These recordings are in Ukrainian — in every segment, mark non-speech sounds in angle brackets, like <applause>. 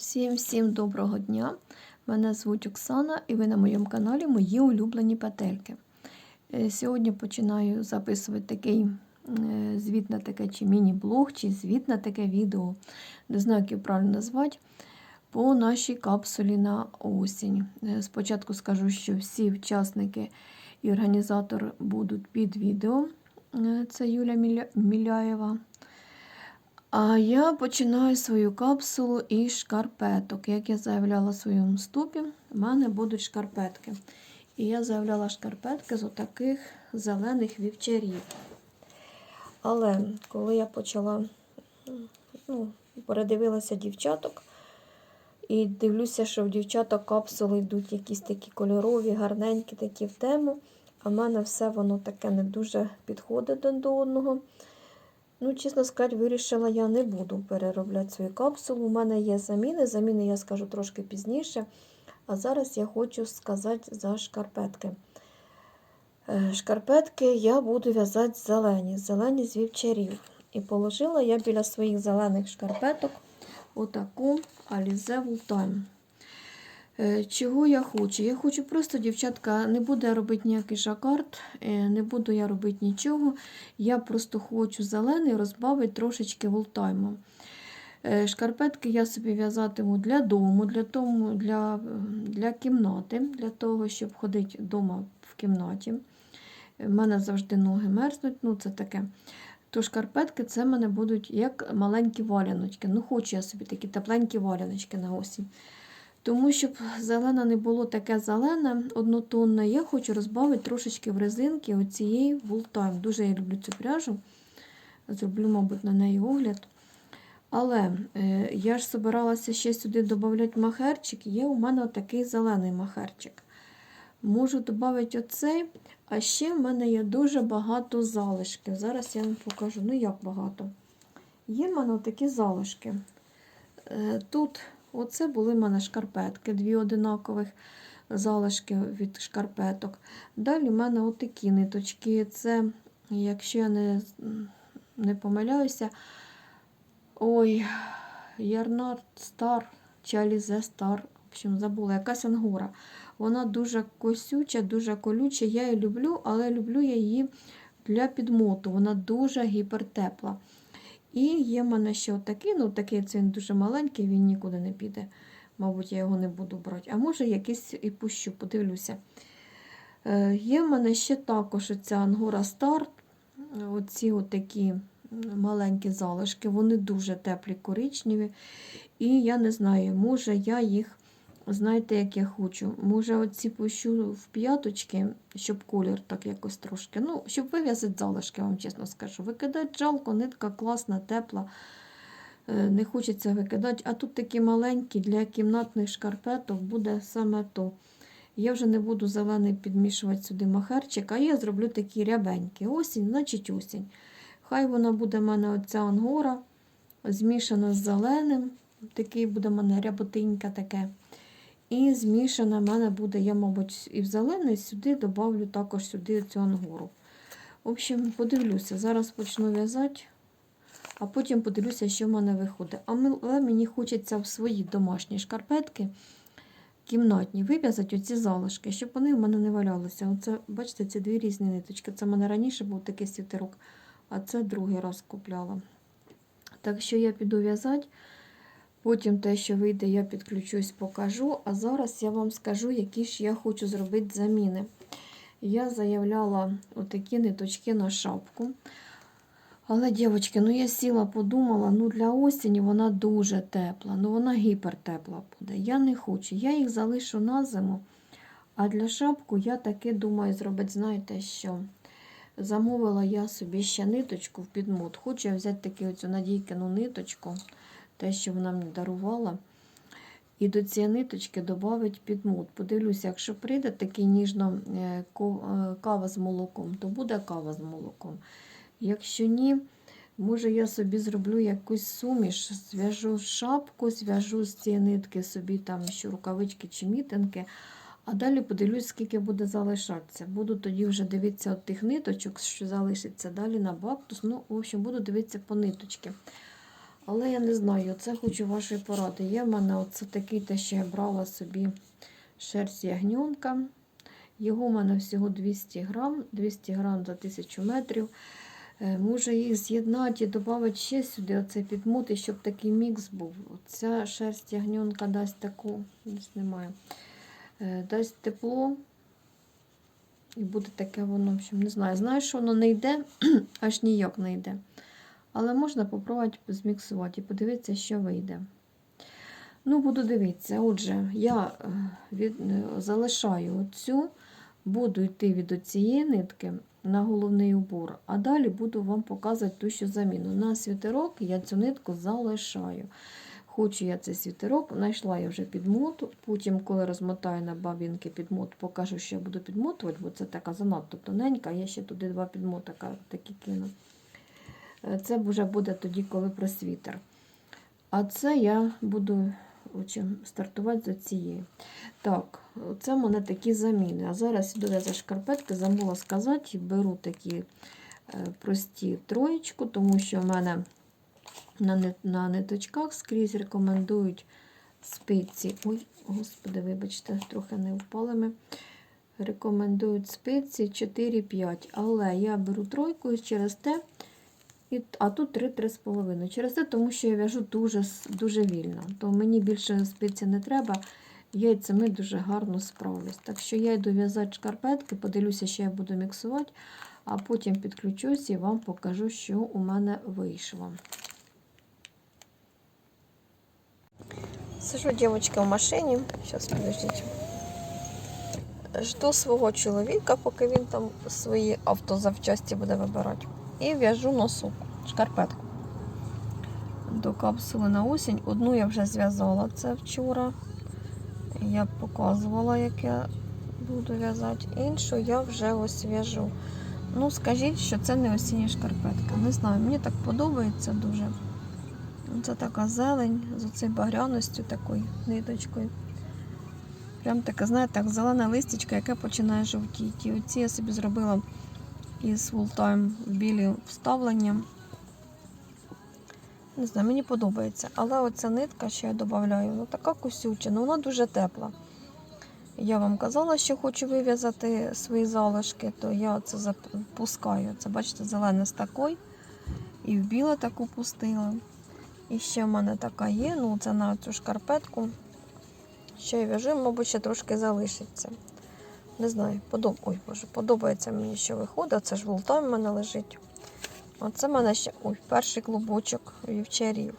Всім всім доброго дня! Мене звуть Оксана і ви на моєму каналі Мої улюблені петельки. Е, Сьогодні починаю записувати такий е, звіт на таке чи міні-блог, чи звіт на таке відео, не знаю, як його правильно назвати, по нашій капсулі на осінь. Е, Спочатку скажу, що всі учасники і організатор будуть під відео. Це Юля Міля- Міляєва. А я починаю свою капсулу із шкарпеток. Як я заявляла в своєму вступі, в мене будуть шкарпетки. І я заявляла шкарпетки з отаких зелених вівчарів. Але коли я почала, ну, передивилася дівчаток, і дивлюся, що в дівчаток капсули йдуть якісь такі кольорові, гарненькі, такі в тему. А в мене все воно таке не дуже підходить до одного. Ну, чесно сказати, вирішила, я не буду переробляти свою капсулу. У мене є заміни. Заміни я скажу трошки пізніше. А зараз я хочу сказати за шкарпетки. Е, Шкарпетки я буду в'язати зелені, зелені з вівчарів. І положила я біля своїх зелених шкарпеток отаку Alize Time. Е, Чого я хочу? Я хочу просто, дівчатка, не буду я робити ніякий жакард, е, не буду я робити нічого. Я просто хочу зелений розбавити трошечки волтаймом. Е, Шкарпетки я собі в'язатиму для дому, для, тому, для, для кімнати, для того, щоб ходити вдома в кімнаті. У мене завжди ноги мерзнуть, ну це таке. То шкарпетки це в мене будуть як маленькі валяночки. Ну, хочу я собі такі тепленькі валяночки на осінь. Тому, щоб зелена не було таке зелене, однотонне, я хочу розбавити трошечки в резинки оцієї Wooltime. Дуже я люблю цю пряжу. Зроблю, мабуть, на неї огляд. Але е, я ж збиралася ще сюди додати махерчик. Є у мене отакий зелений махерчик. Можу додати оцей, а ще в мене є дуже багато залишків. Зараз я вам покажу, ну як багато. Є в мене такі залишки. Е, Тут оце були в мене шкарпетки, дві одинакових залишки від шкарпеток. Далі в мене отакі ниточки. Це, якщо я не, не помиляюся, ой, Ярнар Стар чи Алізе Стар. В общем, забула, якась ангора. Вона дуже косюча, дуже колюча. Я її люблю, але люблю я її для підмоту. Вона дуже гіпертепла. І є в мене ще отакий, ну такий це він дуже маленький, він нікуди не піде. Мабуть, я його не буду брати. А може, якийсь і пущу, подивлюся. Е, Є в мене ще також оця Ангора Старт. Оці отакі маленькі залишки, вони дуже теплі, коричневі. І я не знаю, може я їх, знаєте, як я хочу. Може, оці пущу в п'яточки, щоб колір так якось трошки. Ну, щоб вив'язати залишки, вам чесно скажу. Викидати жалко, нитка класна, тепла. Е, Не хочеться викидати. А тут такі маленькі для кімнатних шкарпеток буде саме то. Я вже не буду зелений підмішувати сюди махерчик, а я зроблю такі рябенькі. Осінь, значить осінь. Хай вона буде в мене оця ангора, змішана з зеленим. Такий буде в мене ряботинька таке. І змішана в мене буде, я, мабуть, і в зелений сюди добавлю також сюди цю ангору. В общем, подивлюся. Зараз почну в'язати, а потім подивлюся, що в мене виходить. Але мені хочеться в свої домашні шкарпетки кімнатні вив'язати оці залишки, щоб вони в мене не валялися. Оце, бачите, ці дві різні ниточки. Це в мене раніше був такий світерок, а це другий раз купляла. Так що я піду в'язати. Потім те, що вийде, я підключусь, покажу. А зараз я вам скажу, які ж я хочу зробити заміни. Я заявляла отакі ниточки на шапку. Але, дівчатки, ну я сіла, подумала, ну для осені вона дуже тепла, ну вона гіпертепла буде. Я не хочу. Я їх залишу на зиму. А для шапку я таки думаю зробити, знаєте що? Замовила я собі ще ниточку в підмот. Хочу я взяти таку оцю надійкину ниточку, те, що вона мені дарувала. І до цієї ниточки додати підмот. Подивлюся, якщо прийде такий ніжно е, е, кава з молоком, то буде кава з молоком. Якщо ні, може я собі зроблю якусь суміш, зв'яжу шапку, зв'яжу з цієї нитки собі там ще рукавички чи мітинки, а далі подивлюсь, скільки буде залишатися. Буду тоді вже дивитися от тих ниточок, що залишиться далі на бактус. Ну, в общем, буду дивитися по ниточки. Але я не знаю, це хочу вашої поради. Є в мене оце такий те, що я брала собі шерсть ягнюнка. Його у мене всього 200 грам, 200 грам за 1000 метрів. Е, Може їх з'єднати і додати ще сюди оцей підмут, і щоб такий мікс був. Ця шерсть ягнюнка дасть таку, десь немає, е, дасть тепло. І буде таке воно, в не знаю. Що воно не йде, <clears throat> аж ніяк не йде. Але можна попробувати зміксувати і подивитися, що вийде. Ну, буду дивитися. Отже, я е, від, е, залишаю оцю, буду йти від цієї нитки на головний убор, а далі буду вам показувати ту, що заміну. На світерок я цю нитку залишаю. Хочу я цей світерок, знайшла я вже підмоту. Потім, коли розмотаю на бабінки підмот, покажу, що я буду підмотувати, бо це така занадто тоненька, я ще туди два підмотика такі кину. Е, Це вже буде тоді, коли про світер. А це я буду отже, стартувати з цієї. Так, це в мене такі заміни. А зараз іду я за шкарпетки, забула сказати, беру такі е, прості троєчку, тому що в мене на, ниточках скрізь рекомендують спиці. Ой, господи, вибачте, трохи не впали ми. Рекомендують спиці 4-5, але я беру тройку через те, і, а тут 3-3,5. Через те, тому що я в'яжу дуже, дуже вільно. То мені більше спиці не треба. Яйцями дуже гарно справлюсь. Так що я йду в'язати шкарпетки, подивлюся, що я буду міксувати, а потім підключусь і вам покажу, що у мене вийшло. Сижу, девочка, в машині. Сейчас, подождите. Жду свого чоловіка, поки він там свої автозавчасті буде вибирати. І в'яжу носок, шкарпетку. До капсули на осінь. Одну я вже зв'язала це вчора. Я показувала, як я буду в'язати. Іншу я вже ось в'яжу. Ну, скажіть, що це не осіння шкарпетка. Не знаю, мені так подобається дуже. Це така зелень з оцею багряністю такою ниточкою. Прям таке, знаєте, так, зелене листячко, яке починає жовтіти. І оці я собі зробила із Full білі вставлення. Не знаю, мені подобається. Але оця нитка, що я додаю, ну така кусюча, ну вона дуже тепла. Я вам казала, що хочу вив'язати свої залишки, то я це запускаю. Це, бачите, зелене з такою. І в біле таку пустила. І ще в мене така є, ну це на цю шкарпетку. Ще я в'яжу, мабуть, ще трошки залишиться. Не знаю, подоб... Ой, Боже, подобається мені, що виходить. Це ж волтайм в мене лежить. Оце в мене ще ой, перший клубочок вівчарів.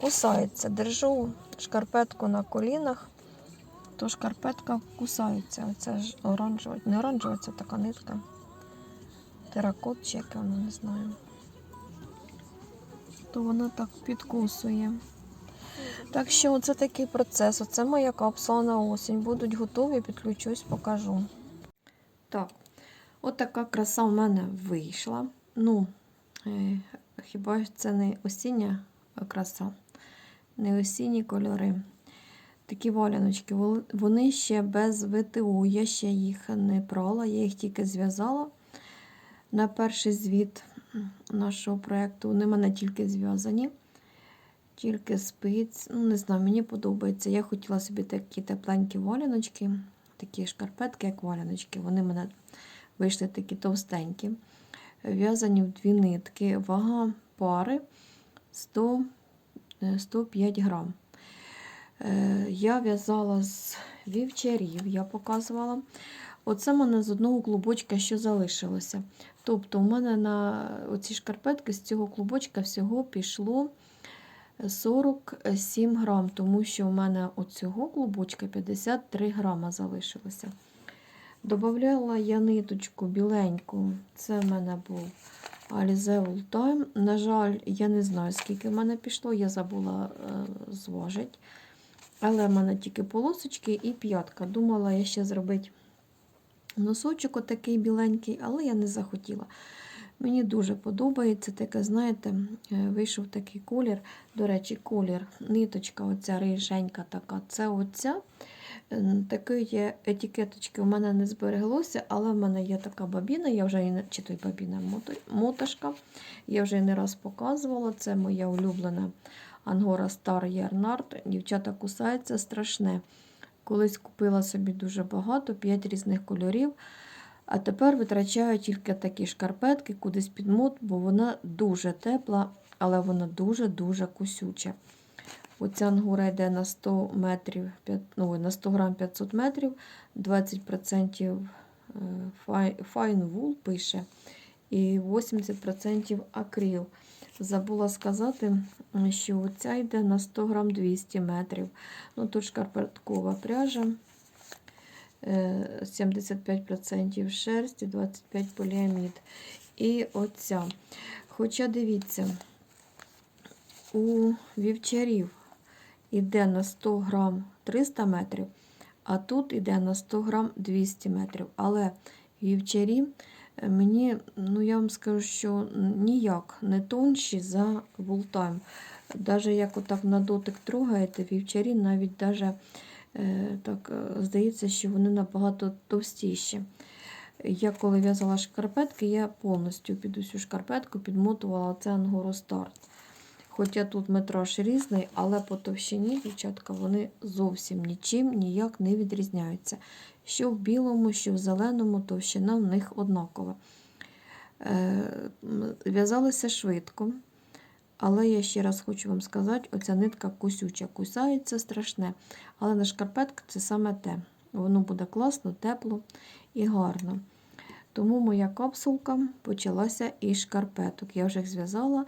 Кусається. Держу шкарпетку на колінах, то шкарпетка кусається. Оце ж оранжева, не оранжева, це така нитка. Теракот чи воно, не знаю. То вона так підкусує. Так що це такий процес. Оце моя капсула на осінь. Будуть готові, підключусь, покажу. Так, от така краса в мене вийшла. Ну, е, хіба це не осіння краса, не осінні кольори. Такі валяночки, вони ще без ВТУ. Я ще їх не прала, я їх тільки зв'язала на перший звіт нашого проєкту. Вони мене тільки зв'язані. Тільки спиць. Ну, не знаю, мені подобається. Я хотіла собі такі тепленькі валяночки, такі шкарпетки, як валяночки. Вони мене вийшли такі товстенькі. В'язані в дві нитки. Вага пари 100, е, 105 грам. Е, Я в'язала з вівчарів, я показувала. Оце мене з одного клубочка, що залишилося. Тобто, у мене на оці шкарпетки з цього клубочка всього пішло 47 грам, тому що у мене оцього клубочка 53 грама залишилося. Добавляла я ниточку біленьку. Це в мене був Alize Time. На жаль, я не знаю, скільки в мене пішло, я забула е, зважити. Але в мене тільки полосочки і п'ятка. Думала я ще зробити носочок отакий біленький, але я не захотіла. Мені дуже подобається таке, знаєте, е, вийшов такий колір. До речі, колір, ниточка, оця риженька така, це оця. Е, Такої є етикеточки у мене не збереглося, але в мене є така бабіна, я вже її чи той бабіна моташка. Я вже не раз показувала. Це моя улюблена Ангора Star Yarnart. Дівчата кусаються страшне. Колись купила собі дуже багато, 5 різних кольорів. А тепер витрачаю тільки такі шкарпетки кудись під мод, бо вона дуже тепла, але вона дуже-дуже кусюча. Оця ангура йде на 100 метрів, ну, на 100 грам 500 метрів, 20% е, fine wool пише, і 80% акрил. Забула сказати, що оця йде на 100 грам 200 метрів. Ну, тут шкарпеткова пряжа. Е, 75% шерсті, 25% поліамід. І оця. Хоча дивіться, у вівчарів іде на 100 грам 300 метрів, а тут іде на 100 грам 200 метрів. Але вівчарі е, мені, ну я вам скажу, що ніяк не тонші за вултайм. Даже як отак на дотик трогаєте, вівчарі навіть даже, так е, здається, що вони набагато товстіші. Я коли в'язала шкарпетки, я повністю під усю шкарпетку підмотувала це Ангоро Старт. Хоча тут метраж різний, але по товщині, дівчатка, вони зовсім нічим ніяк не відрізняються. Що в білому, що в зеленому, товщина в них однакова. Е, В'язалися швидко, але я ще раз хочу вам сказати, оця нитка кусюча, кусається страшне. Але на шкарпетка це саме те. Воно буде класно, тепло і гарно. Тому моя капсулка почалася із шкарпеток. Я вже їх зв'язала.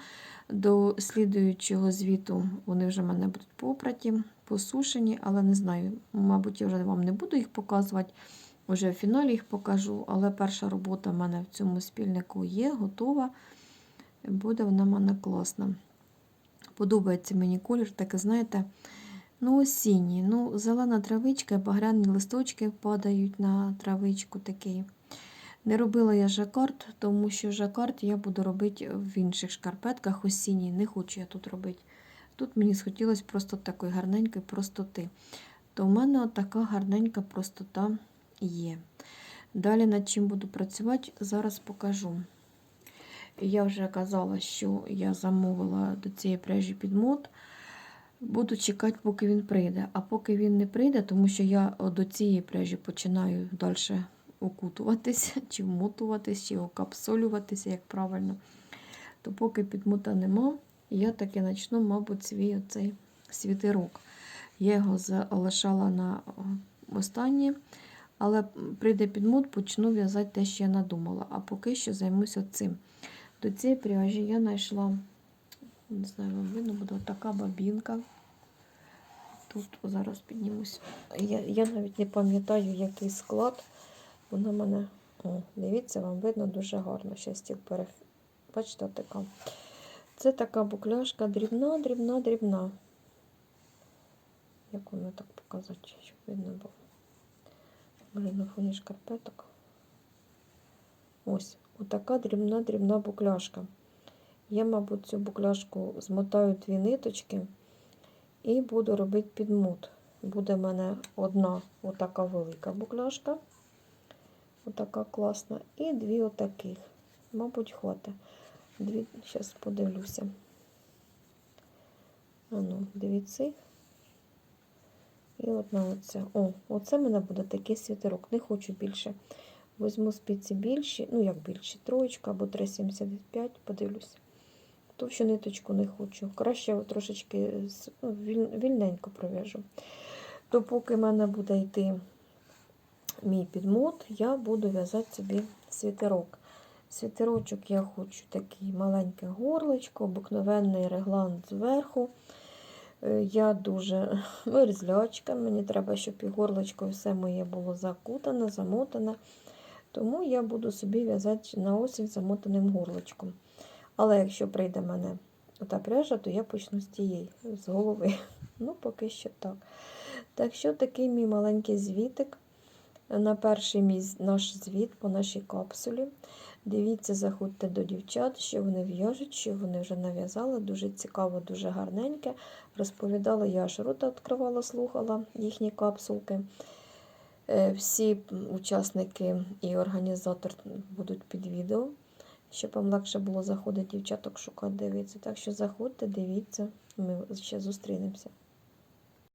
До слідуючого звіту вони вже в мене будуть попраті, посушені, але не знаю, мабуть, я вже вам не буду їх показувати. Уже в фіналі їх покажу, але перша робота в мене в цьому спільнику є, готова. Буде вона мене класна. Подобається мені колір, таке, знаєте, ну, осінній. Ну, зелена травичка, багряні листочки падають на травичку такий. Не робила я жакард, тому що жакард я буду робити в інших шкарпетках осінній. Не хочу я тут робити. Тут мені схотілося просто такої гарненької простоти. То в мене така гарненька простота є. Далі над чим буду працювати, зараз покажу. Я вже казала, що я замовила до цієї пряжі підмот. Буду чекати, поки він прийде. А поки він не прийде, тому що я до цієї пряжі починаю далі окутуватись, <laughs> чи вмотуватись, чи окапсолюватися, як правильно. То поки підмута нема, я таки почну, мабуть, свій оцей світерок. Я його залишала на останнє, але прийде підмут, почну в'язати те, що я надумала. А поки що займуся цим. До цієї пряжі я знайшла, не знаю, вам видно буде така бабінка. Тут зараз піднімусь. Я, я навіть не пам'ятаю, який склад. Вона мене, о, дивіться, вам видно дуже гарно. Ще стіл перех... Бачите, така. Це така букляшка дрібна, дрібна, дрібна. Як воно так показати, щоб видно було? Може на фоні шкарпеток. Ось, отака дрібна, дрібна букляшка. Я, мабуть, цю букляшку змотаю дві ниточки і буду робити підмут. Буде в мене одна отака велика букляшка. Отака класна. І дві отаких. Мабуть, хватить. Дві, зараз подивлюся. Ану, дві цих. І одна оця. О, оце в мене буде такий світерок. Не хочу більше. Візьму спиці більші, ну як більші, троєчка або 3,75, подивлюся. Товщу ниточку не хочу. Краще трошечки ну, вільненько пров'яжу. То поки в мене буде йти мій підмот, я буду в'язати собі світерок. Світерочок я хочу такий маленьке горлечко, обикновенний реглан зверху. Я дуже мерзлячка, мені треба, щоб і горлечко все моє було закутане, замотане. Тому я буду собі в'язати на осінь замотаним горлочком. Але якщо прийде мене ота пряжа, то я почну з тієї, з голови. <laughs> Ну, поки що так. Так що такий мій маленький звітик на перший мій наш звіт по нашій капсулі. Дивіться, заходьте до дівчат, що вони в'яжуть, що вони вже нав'язали. Дуже цікаво, дуже гарненьке. Розповідала, я аж рота відкривала, слухала їхні капсулки. Е, Всі учасники і організатор будуть під відео, щоб вам легше було заходити дівчаток шукати, дивитися. Так що заходьте, дивіться, ми ще зустрінемося.